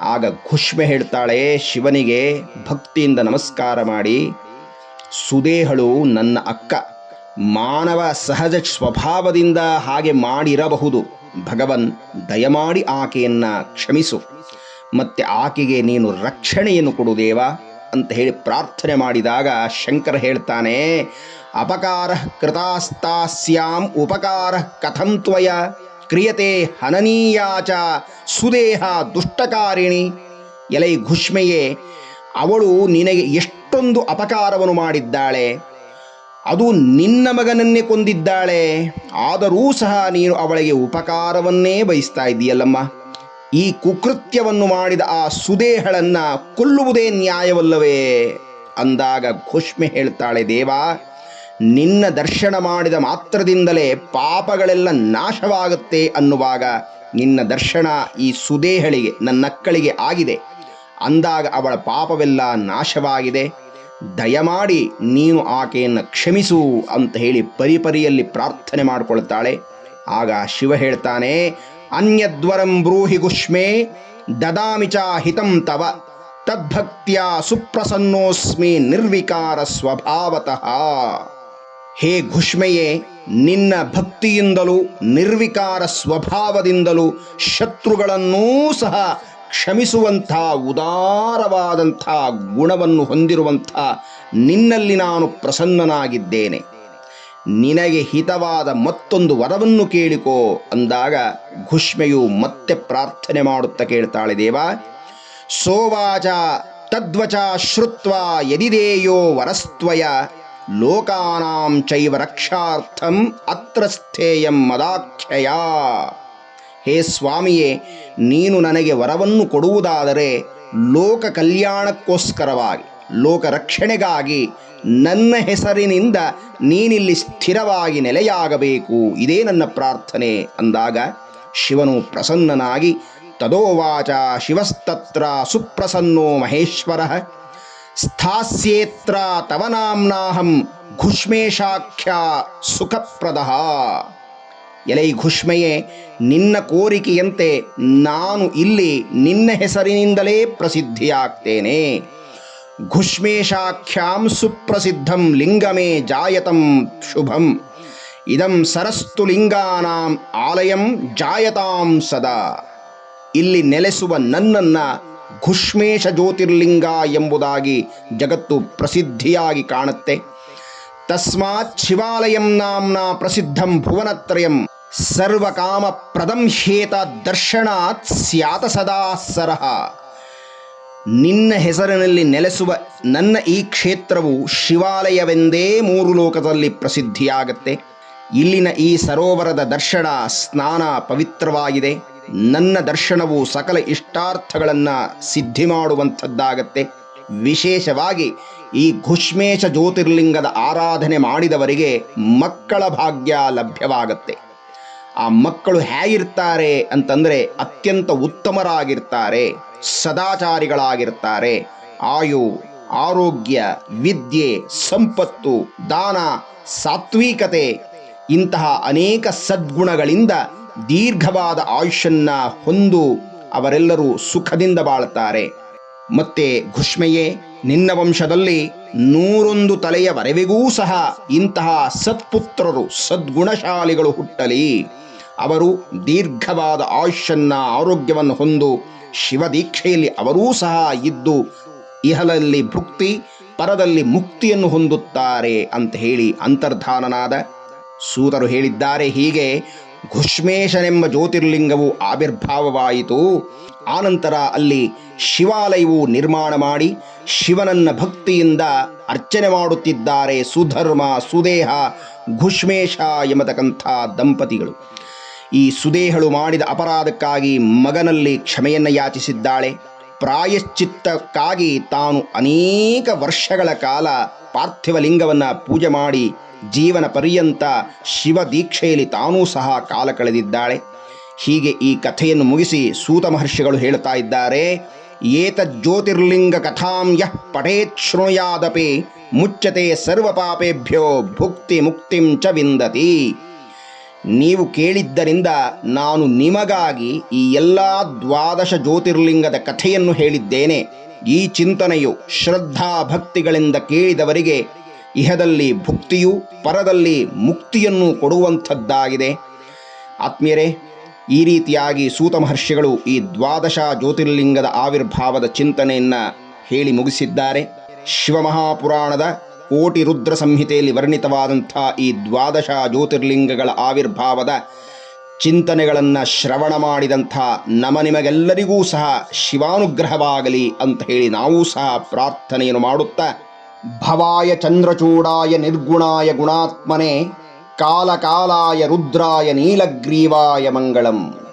ಆಗ ಘುಷ್ಮೆ ಹೇಳ್ತಾಳೆ, ಶಿವನಿಗೆ ಭಕ್ತಿಯಿಂದ ನಮಸ್ಕಾರ ಮಾಡಿ. ಸುದೇಹಳು ನನ್ನ ಅಕ್ಕ. ಮಾನವ ಸಹಜ ಸ್ವಭಾವದಿಂದ ಹಾಗೆ ಮಾಡಿರಬಹುದು. ಭಗವನ್, ದಯಮಾಡಿ ಆಕೆಯನ್ನ ಕ್ಷಮಿಸು. ಮತ್ತೆ ಆಕೆಗೆ ನೀನು ರಕ್ಷಣೆಯನ್ನು ಕೊಡು ದೇವ. ಅಂತ ಹೇಳಿ ಪ್ರಾರ್ಥನೆ ಮಾಡಿದಾಗ ಶಂಕರ ಹೇಳ್ತಾನೆ, ಅಪಕಾರ ಕೃತಾಸ್ತಾಸ್ಯಾಂ ಉಪಕಾರ ಕಥಂ ತ್ವಯ, ಕ್ರಿಯತೆ ಹನನೀಯಾಚ ಸುದೇಹ ದುಷ್ಟಕಾರಿಣಿ ಎಲೈ ಘುಷ್ಮೆಯೇ, ಅವಳು ನಿನಗೆ ಎಷ್ಟೊಂದು ಅಪಕಾರವನ್ನು ಮಾಡಿದ್ದಾಳೆ, ಅದು ನಿನ್ನ ಮಗನನ್ನೇ ಕೊಂದಿದ್ದಾಳೆ, ಆದರೂ ಸಹ ನೀನು ಅವಳಿಗೆ ಉಪಕಾರವನ್ನೇ ಬಯಸ್ತಾ ಇದ್ದೀಯಲ್ಲಮ್ಮ. ಈ ಕುಕೃತ್ಯವನ್ನು ಮಾಡಿದ ಆ ಸುದೇಹಳನ್ನ ಕೊಲ್ಲುವುದೇ ನ್ಯಾಯವಲ್ಲವೇ? ಅಂದಾಗ ಘುಷ್ಮೆ ಹೇಳ್ತಾಳೆ, ದೇವ, ನಿನ್ನ ದರ್ಶನ ಮಾಡಿದ ಮಾತ್ರದಿಂದಲೇ ಪಾಪಗಳೆಲ್ಲ ನಾಶವಾಗುತ್ತೆ ಅನ್ನುವಾಗ ನಿನ್ನ ದರ್ಶನ ಈ ಸುದೇಹಳಿಗೆ ನನ್ನಕ್ಕಳಿಗೆ ಆಗಿದೆ. ಅಂದಾಗ ಅವಳ ಪಾಪವೆಲ್ಲ ನಾಶವಾಗಿದೆ. ದಯಮಾಡಿ ನೀನು ಆಕೆಯನ್ನು ಕ್ಷಮಿಸು ಅಂತ ಹೇಳಿ ಪರಿಪರಿಯಲ್ಲಿ ಪ್ರಾರ್ಥನೆ ಮಾಡಿಕೊಳ್ತಾಳೆ. ಆಗ ಶಿವ ಹೇಳ್ತಾನೆ ಅನ್ಯದ್ವರಂ ಬ್ರೂಹಿ ಗುಷ್ಮೇ, ದದಾಮಿ ಚ ಹಿತಂ ತವ, ತದ್ಭಕ್ತಿಯ ಸುಪ್ರಸನ್ನೋಸ್ಮಿ ನಿರ್ವಿಕಾರ ಸ್ವಭಾವತಃ. ಹೇ ಘುಷ್ಮೆಯೇ ನಿನ್ನ ಭಕ್ತಿಯಿಂದಲೂ ನಿರ್ವಿಕಾರ ಸ್ವಭಾವದಿಂದಲೂ ಶತ್ರುಗಳನ್ನೂ ಸಹ ಕ್ಷಮಿಸುವಂಥ ಉದಾರವಾದಂಥ ಗುಣವನ್ನು ಹೊಂದಿರುವಂಥ ನಿನ್ನಲ್ಲಿ ನಾನು ಪ್ರಸನ್ನನಾಗಿದ್ದೇನೆ. ನಿನಗೆ ಹಿತವಾದ ಮತ್ತೊಂದು ವರವನ್ನು ಕೇಳಿಕೋ ಅಂದಾಗ ಘುಷ್ಮೆಯು ಮತ್ತೆ ಪ್ರಾರ್ಥನೆ ಮಾಡುತ್ತಾ ಕೇಳ್ತಾಳೆ, ದೇವ. ಸೋವಾಚ ತದ್ವಚ ಶ್ರುತ್ವ ಯದಿದೇಯೋ ವರಸ್ತ್ವಯ ಲೋಕಾನಾಂ ಚೈವ ರಕ್ಷಾರ್ಥಂ ಅತ್ರ ಸ್ಥೇಯಂ ಮದಾಖ್ಯಯ. ಹೇ ಸ್ವಾಮಿಯೇ, ನೀನು ನನಗೆ ವರವನ್ನು ಕೊಡುವುದಾದರೆ ಲೋಕ ಕಲ್ಯಾಣಕ್ಕೋಸ್ಕರವಾಗಿ ಲೋಕ ರಕ್ಷಣೆಗಾಗಿ ನನ್ನ ಹೆಸರಿನಿಂದ ನೀನಿಲ್ಲಿ ಸ್ಥಿರವಾಗಿ ನೆಲೆಯಾಗಬೇಕು. ಇದೇ ನನ್ನ ಪ್ರಾರ್ಥನೆ ಅಂದಾಗ ಶಿವನು ಪ್ರಸನ್ನನಾಗಿ, ತದೋವಾಚ ಶಿವಸ್ತತ್ರ ಸುಪ್ರಸನ್ನೋ ಮಹೇಶ್ವರ, ಸ್ಥಾಸ್ಯೇತ್ರ ತವ ನಾಮ್ನಾಹಂ ಘುಷ್ಮೇಶಾಖ್ಯ ಸುಖಪ್ರದ. ಎಲೈ ಘುಷ್ಮೆಯೇ, ನಿನ್ನ ಕೋರಿಕೆಯಂತೆ ನಾನು ಇಲ್ಲಿ ನಿನ್ನ ಹೆಸರಿನಿಂದಲೇ ಪ್ರಸಿದ್ಧಿಯಾಗ್ತೇನೆ. ಘುಷ್ಮೇಶಾಖ್ಯಾಂ ಸುಪ್ರಸಿದ್ಧಂ ಲಿಂಗಮೇ ಜಾಯತಂ ಶುಭಂ. ಇದಂ ಸರಸ್ತು ಲಿಂಗಾನಾಂ ಆಲಯಂ ಜಾಯತಾಂ ಸದಾ. ಇಲ್ಲಿ ನೆಲೆಸುವ ನನ್ನನ್ನ ಘುಷ್ಮೇಶ ಜ್ಯೋತಿರ್ಲಿಂಗ ಎಂಬುದಾಗಿ ಜಗತ್ತು ಪ್ರಸಿದ್ಧಿಯಾಗಿ ಕಾಣುತ್ತೆ. ತಸ್ಮಾತ್ ಶಿವಾಲಯಂ ನಾಂನ ಪ್ರಸಿದ್ಧಂ ಭುವನತ್ರಯಂ ಸರ್ವಕಾಮ ಪ್ರದಂ ದರ್ಶನಾತ್ ಸ್ಯಾತ ಸದಾ ಸರಹ. ನಿನ್ನ ಹೆಸರಿನಲ್ಲಿ ನೆಲೆಸುವ ನನ್ನ ಈ ಕ್ಷೇತ್ರವು ಶಿವಾಲಯವೆಂದೇ ಮೂರು ಲೋಕದಲ್ಲಿ ಪ್ರಸಿದ್ಧಿಯಾಗತ್ತೆ. ಇಲ್ಲಿನ ಈ ಸರೋವರದ ದರ್ಶನ ಸ್ನಾನ ಪವಿತ್ರವಾಗಿದೆ. ನನ್ನ ದರ್ಶನವು ಸಕಲ ಇಷ್ಟಾರ್ಥಗಳನ್ನು ಸಿದ್ಧಿ ಮಾಡುವಂಥದ್ದಾಗತ್ತೆ. ವಿಶೇಷವಾಗಿ ಈ ಘುಷ್ಮೇಶ ಜ್ಯೋತಿರ್ಲಿಂಗದ ಆರಾಧನೆ ಮಾಡಿದವರಿಗೆ ಮಕ್ಕಳ ಭಾಗ್ಯ ಲಭ್ಯವಾಗತ್ತೆ. ಆ ಮಕ್ಕಳು ಹೇಗಿರ್ತಾರೆ ಅಂತಂದರೆ ಅತ್ಯಂತ ಉತ್ತಮರಾಗಿರ್ತಾರೆ, ಸದಾಚಾರಿಗಳಾಗಿರ್ತಾರೆ. ಆಯು, ಆರೋಗ್ಯ, ವಿದ್ಯೆ, ಸಂಪತ್ತು, ದಾನ, ಸಾತ್ವಿಕತೆ ಇಂತಹ ಅನೇಕ ಸದ್ಗುಣಗಳಿಂದ ದೀರ್ಘವಾದ ಆಯುಷ್ಯನ್ನ ಹೊಂದು ಅವರೆಲ್ಲರೂ ಸುಖದಿಂದ ಬಾಳ್ತಾರೆ ಮತ್ತೆ ಘುಷ್ಮೆಯೇ, ನಿನ್ನ ವಂಶದಲ್ಲಿ ನೂರೊಂದು ತಲೆಯವರೆವಿಗೂ ಸಹ ಇಂತಹ ಸತ್ಪುತ್ರರು, ಸದ್ಗುಣಶಾಲಿಗಳು ಹುಟ್ಟಲಿ. ಅವರು ದೀರ್ಘವಾದ ಆಯುಷ್ಯನ್ನ, ಆರೋಗ್ಯವನ್ನು ಹೊಂದು ಶಿವದೀಕ್ಷೆಯಲ್ಲಿ ಅವರೂ ಸಹ ಇದ್ದು ಇಹಲಲ್ಲಿ ಭುಕ್ತಿ, ಪರದಲ್ಲಿ ಮುಕ್ತಿಯನ್ನು ಹೊಂದುತ್ತಾರೆ ಅಂತ ಹೇಳಿ ಅಂತರ್ಧಾನನಾದ ಸೂತರು ಹೇಳಿದ್ದಾರೆ. ಹೀಗೆ ಘುಷ್ಮೇಶನೆಂಬ ಜ್ಯೋತಿರ್ಲಿಂಗವು ಆವಿರ್ಭಾವವಾಯಿತು. ಆನಂತರ ಅಲ್ಲಿ ಶಿವಾಲಯವು ನಿರ್ಮಾಣ ಮಾಡಿ ಶಿವನನ್ನ ಭಕ್ತಿಯಿಂದ ಅರ್ಚನೆ ಮಾಡುತ್ತಿದ್ದಾರೆ ಸುಧರ್ಮ, ಸುದೇಹ, ಘುಷ್ಮೇಶ ಎಂಬತಕ್ಕಂಥ ದಂಪತಿಗಳು. ಈ ಸುದೇಹಳು ಮಾಡಿದ ಅಪರಾಧಕ್ಕಾಗಿ ಮಗನಲ್ಲಿ ಕ್ಷಮೆಯನ್ನು ಯಾಚಿಸಿದ್ದಾಳೆ. ಪ್ರಾಯಶ್ಚಿತ್ತಕ್ಕಾಗಿ ತಾನು ಅನೇಕ ವರ್ಷಗಳ ಕಾಲ ಪಾರ್ಥಿವಲಿಂಗವನ್ನು ಪೂಜೆ ಮಾಡಿ ಜೀವನ ಪರ್ಯಂತ ಶಿವ ದೀಕ್ಷೆಯಲ್ಲಿ ತಾನೂ ಸಹ ಕಾಲ ಕಳೆದಿದ್ದಾಳೆ. ಹೀಗೆ ಈ ಕಥೆಯನ್ನು ಮುಗಿಸಿ ಸೂತ ಮಹರ್ಷಿಗಳು ಹೇಳ್ತಾ ಇದ್ದಾರೆ ಏತ ಜ್ಯೋತಿರ್ಲಿಂಗ ಕಥಾಂ ಯಃ ಪಠೇತ್ ಶೃಣುಯಾದಪಿ, ಮುಚ್ಚತೆ ಸರ್ವ ಪಾಪೇಭ್ಯೋ ಭುಕ್ತಿ ಮುಕ್ತಿಂ ಚ ವಿಂದತಿ. ನೀವು ಕೇಳಿದ್ದರಿಂದ ನಾನು ನಿಮಗಾಗಿ ಈ ಎಲ್ಲ ದ್ವಾದಶ ಜ್ಯೋತಿರ್ಲಿಂಗದ ಕಥೆಯನ್ನು ಹೇಳಿದ್ದೇನೆ. ಈ ಚಿಂತನೆಯು ಶ್ರದ್ಧಾ ಭಕ್ತಿಗಳಿಂದ ಕೇಳಿದವರಿಗೆ ಇಹದಲ್ಲಿ ಭುಕ್ತಿಯು ಪರದಲ್ಲಿ ಮುಕ್ತಿಯನ್ನು ಕೊಡುವಂಥದ್ದಾಗಿದೆ. ಆತ್ಮೀಯರೇ, ಈ ರೀತಿಯಾಗಿ ಸೂತ ಮಹರ್ಷಿಗಳು ಈ ದ್ವಾದಶ ಜ್ಯೋತಿರ್ಲಿಂಗದ ಆವಿರ್ಭಾವದ ಚಿಂತನೆಯನ್ನು ಹೇಳಿ ಮುಗಿಸಿದ್ದಾರೆ. ಶಿವಮಹಾಪುರಾಣದ ಕೋಟಿ ರುದ್ರ ಸಂಹಿತೆಯಲ್ಲಿ ವರ್ಣಿತವಾದಂಥ ಈ ದ್ವಾದಶ ಜ್ಯೋತಿರ್ಲಿಂಗಗಳ ಆವಿರ್ಭಾವದ ಚಿಂತನೆಗಳನ್ನು ಶ್ರವಣ ಮಾಡಿದಂಥ ನಮ ನಿಮಗೆಲ್ಲರಿಗೂ ಸಹ ಶಿವಾನುಗ್ರಹವಾಗಲಿ ಅಂತ ಹೇಳಿ ನಾವು ಸಹ ಪ್ರಾರ್ಥನೆಯನ್ನು ಮಾಡುತ್ತಾ, ಭವಾಯ ಚಂದ್ರಚೂಡಾಯ ನಿರ್ಗುಣಾಯ ಗುಣಾತ್ಮನೆ, ಕಾಲಕಾಲಾಯ ರುದ್ರಾಯ ನೀಲಗ್ರೀವಾಯ ಮಂಗಳಂ.